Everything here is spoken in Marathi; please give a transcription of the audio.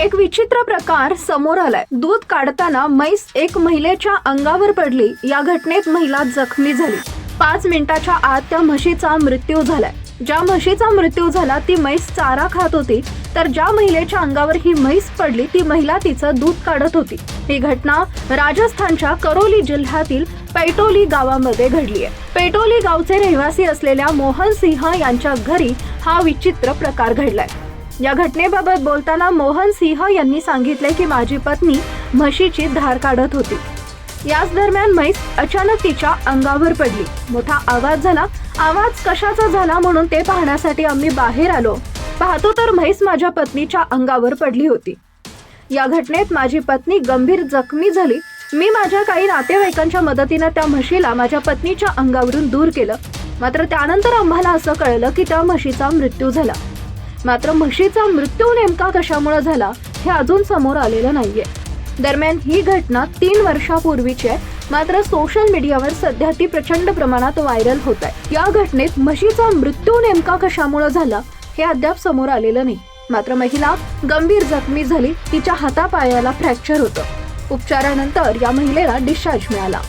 एक विचित्र प्रकार समोर आलाय. दूध काढताना म्हैस एक महिलेच्या अंगावर पडली. या घटनेत महिला जखमी झाली. पाच मिनिटाच्या आत त्या म्हशीचा मृत्यू झालाय. ज्या म्हशीचा मृत्यू झाला ती म्हैस चारा खात होती. तर ज्या महिलेच्या अंगावर ही म्हैस पडली ती महिला तिचं दूध काढत होती. ही घटना राजस्थानच्या करोली जिल्ह्यातील पैटोली गावामध्ये घडली आहे. पैटोली गावचे रहिवासी असलेल्या मोहन सिंह यांच्या घरी हा विचित्र प्रकार घडलाय. या घटनेबाबत बोलताना मोहन सिंह यांनी सांगितले की माझी पत्नी म्हशीची धार काढत होती. याच दरम्यान म्हैस अचानक तिच्या अंगावर पडली. मोठा आवाज झाला आवाज कशाचा झाला म्हणून ते पाहण्यासाठी आम्ही बाहेर आलो. पाहतो तर म्हैस माझ्या पत्नीच्या अंगावर पडली होती. या घटनेत माझी पत्नी गंभीर जखमी झाली. मी माझ्या काही नातेवाईकांच्या मदतीनं त्या म्हशीला माझ्या पत्नीच्या अंगावरून दूर केलं. मात्र त्यानंतर आम्हाला असं कळलं की त्या म्हशीचा मृत्यू झाला. मात्र म्हशीचा मृत्यू नेमका कशामुळे झाला हे अजून समोर आलेलं नाहीये. दरम्यान ही घटना तीन वर्षापूर्वीची आहे. मात्र सोशल मीडियावर सध्या ती प्रचंड प्रमाणात व्हायरल होत आहे. या घटनेत म्हशीचा मृत्यू नेमका कशामुळे झाला हे अद्याप समोर आलेलं नाही. मात्र महिला गंभीर जखमी झाली तिच्या हातापायाला फ्रॅक्चर होतं. उपचारानंतर या महिलेला डिस्चार्ज मिळाला.